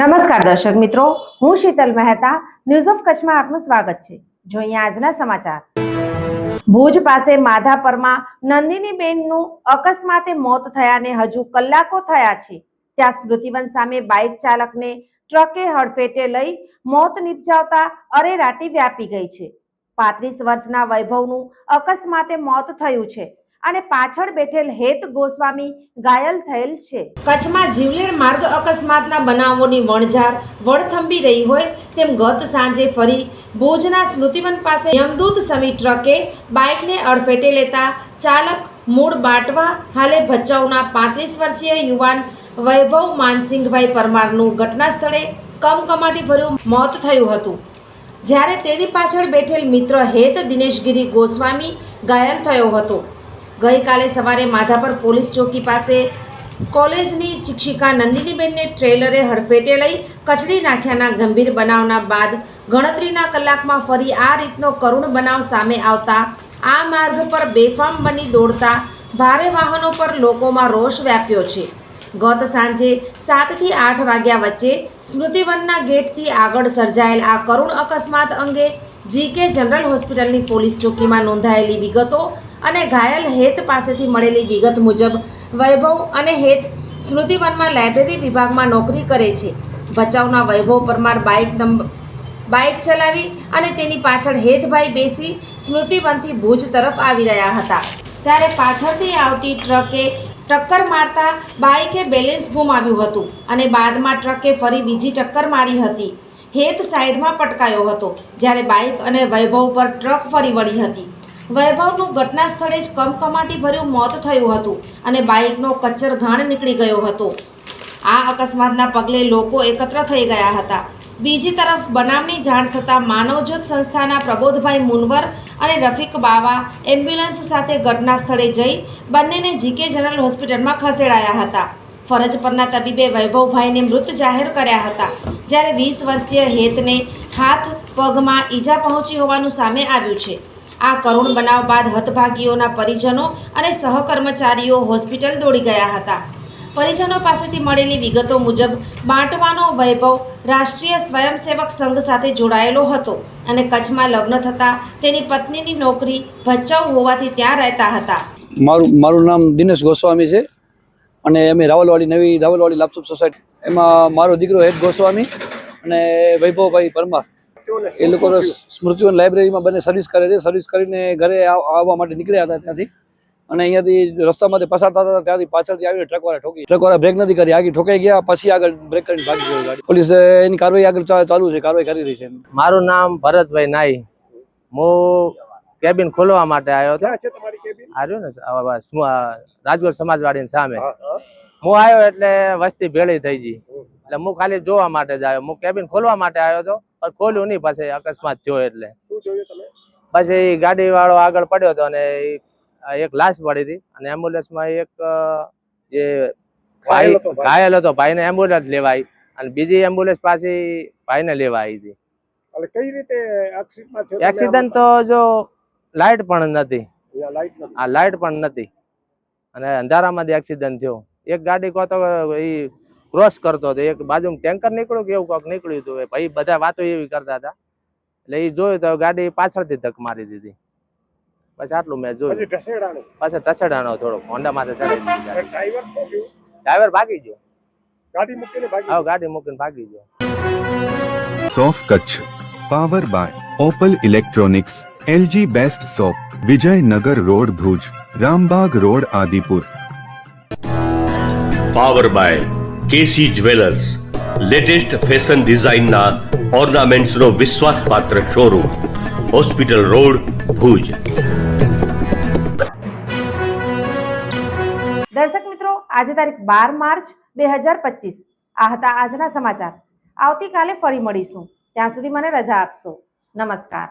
નમસ્કાર દર્શક મિત્રો, હું શીતલ મહેતા ન્યૂઝ ઓફ કચ્છમાં આપનું સ્વાગત છે. જોઈએ આજના સમાચાર. ભુજ પાસે માધાપરમાં નંદિની બેનનું અકસ્માતે મોત થયાને હજુ કલાકો થયા છે. ત્યાં સ્મૃતિવન સામે બાઇક ચાલકને ટ્રકે હડફેટે લઈ મોત નિપજાવતા અરેરાટી વ્યાપી ગઈ છે. પાંત્રીસ વર્ષના વૈભવનું અકસ્માતે મોત થયું છે. અને પાછળ બેઠેલ હેત ગોસ્વામી ઘાયલ થયેલ છે. કચ્છમાં જીવલેણ માર્ગ અકસ્માતના બનાવોની વણઝાર વળથંભી રહી હોય તેમ ગત સાંજે ફરી ભુજના સ્મૃતિવન પાસે યમદૂત સમી ટ્રકે બાઇકને અડફેટે લેતા ચાલક મૂળ બાટવા હાલે ભચાઉના પાંત્રીસ વર્ષીય યુવાન વૈભવ માનસિંહભાઈ પરમારનું ઘટના સ્થળે કમકમાટી ભર્યું મોત થયું હતું. જ્યારે તેની પાછળ બેઠેલ મિત્ર હેત દિનેશગીરી ગોસ્વામી ઘાયલ થયો હતો. ગઈકાલે સવારે માધાપર પોલીસ ચોકી પાસે કોલેજની શિક્ષિકા નંદિનીબેનને ટ્રેલરે હડફેટે લઈ કચડી નાખ્યાના ગંભીર બનાવના બાદ ગણતરીના કલાકમાં ફરી આ રીતનો કરુણ બનાવ સામે આવતા આ માર્ગ પર બેફામ બની દોડતા ભારે વાહનો પર લોકોમાં રોષ વ્યાપ્યો છે. ગત સાંજે સાતથી આઠ વાગ્યા વચ્ચે સ્મૃતિવનના ગેટથી આગળ સર્જાયેલ આ કરુણ અકસ્માત અંગે જીકે જનરલ હોસ્પિટલની પોલીસ ચોકીમાં નોંધાયેલી વિગતો અને ઘાયલ હેત પાસેથી મળેલી વિગત મુજબ, વૈભવ અને હેત સ્મૃતિવનમાં લાઇબ્રેરી વિભાગમાં નોકરી કરે છે. ભચાઉના Vaibhav Parmar bike number bike ચલાવી અને તેની પાછળ હેતભાઈ બેસી સ્મૃતિવનથી ભુજ તરફ આવી રહ્યા હતા. ત્યારે પાછળથી આવતી ટ્રકે ટક્કર મારતા બાઇકે બેલેન્સ ગુમાવ્યું હતું અને બાદમાં ટ્રકે ફરી બીજી ટક્કર મારી હતી. હેત સાઈડમાં પટકાયો હતો, જ્યારે બાઇક અને વૈભવ પર ટ્રક ફરી વળી હતી. વૈભવનું ઘટના સ્થળે જ કમકમાટી ભર્યું મોત થયું હતું અને બાઇકનો કચ્ચર ઘાણ નીકળી ગયો હતો. આ અકસ્માતના પગલે લોકો એકત્ર થઈ ગયા હતા. બીજી તરફ બનાવની જાણ થતાં માનવજ્યોત સંસ્થાના પ્રબોધભાઈ મુનવર અને રફીક બાવા એમ્બ્યુલન્સ સાથે ઘટના સ્થળે જઈ બંનેને જીકે જનરલ હોસ્પિટલમાં ખસેડાયા હતા. ફરજ પરના તબીબે વૈભવભાઈને મૃત જાહેર કર્યા હતા, જ્યારે વીસ વર્ષીય હેતને હાથ પગમાં ઈજા પહોંચી હોવાનું સામે આવ્યું છે. આ કરુણ બનાવ બાદ હતભાગીઓના પરિજનો અને સહકર્મચારીઓ હોસ્પિટલ દોડી ગયા હતા. પરિજનો પાસેથી મળેલી વિગતો મુજબ બાંટવાનો વૈભવ રાષ્ટ્રીય સ્વયંસેવક સંઘ સાથે જોડાયેલો હતો અને કચ્છમાં લગ્ન થતાં તેની પત્નીની નોકરી ભચાઉ હોવાથી ત્યાં રહેતા હતા. મારું મારું નામ દિનેશ ગોસ્વામી છે અને અમે રાવલવાડી નવી રાવલવાડી લાપસુપ સોસાયટી એમાં મારો દીકરો હેડ ગોસ્વામી અને વૈભવભાઈ પરમાર. એ લોકો સ્મૃતિવન લાઇબ્રેરીમાં બંને સર્વિસ કરે છે. સર્વિસ કરીને ઘરે આવવા માટે નીકળ્યા હતા ત્યાંથી. અને અહીંયાથી રસ્તામાંથી પસાર થતા હતા ત્યાંથી પાછળથી આવીને ટ્રકવાળા ઠોકી. ટ્રકવાળા બ્રેક નથી કરી. આગળ ઠોકાઈ ગયા પછી આગળ બ્રેક કરીને ભાગી ગયો ગાડી. પોલીસ એની કાર્યવાહી આગળ ચાલુ છે. કાર્યવાહી કરી રહી છે મારું નામ ભરતભાઈ નાઈ. હું કેબિન ખોલવા માટે આવ્યો હતો. આવ્યો ને રાજકોટ સમાજવાડી સામે. હું આવ્યો એટલે વસ્તી ભેળી થઈ ગઈ. એટલે હું ખાલી જોવા માટે જ આવ્યો. હું કેબિન ખોલવા માટે આવ્યો હતો. ખોલ્યું નહીં પછી અકસ્માત થયો એટલે. પછી ગાડી વાળો આગળ પડ્યો હતો અને એક લાશ પડી હતી અને એમ્બ્યુલન્સમાં એક જે ભાઈ ઘાયલ હતો ભાઈને એમ્બ્યુલન્સ લેવાઈ અને બીજી એમ્બ્યુલન્સ પાછી ભાઈને લેવા આવી હતી કઈ રીતે એક્સિડન્ટ તો જો લાઇટ પણ નથી. આ લાઇટ પણ નથી. અને અંધારામાં એક્સિડન્ટ થયો. એક ગાડી કહો તો એ ક્રોસ કરતો હતો. એક બાજુ ટેન્કર નીકળ્યું કે એવું કોક નીકળ્યું હતું. ભાઈ બધા વાતો એવી કરતા હતા. એટલે એ જોયું તો ગાડી પાછળથી ધક મારી દીધી. પછી આટલું મેં પછી જોયું ઢસેડાણું. પાછળ ટચડાનો થોડોક. હોન્ડા માથે ચડાવી દીધી એટલે driver શું થયું? ડ્રાઈવર ભાગી ગયો. ગાડી મૂકીને ભાગી હવે ગાડી મૂકીને ભાગી ગયો. સોફ Kutch. Power by Opal electronics LG best shop Vijaynagar road Bhuj Rambagh road Adipur power by KC jewellers, latest fashion ડિઝાઇનના ઓર્નામેન્ટ્સનો વિશ્વાસપાત્ર શોરૂમ, હોસ્પિટલ રોડ, ભુજ. દર્શક મિત્રો, આજે તારીખ બાર માર્ચ બે હજાર પચીસ. આ હતા આજના સમાચાર. આવતીકાલે ફરી મળીશું. ત્યાં સુધી મને રજા આપશો. નમસ્કાર.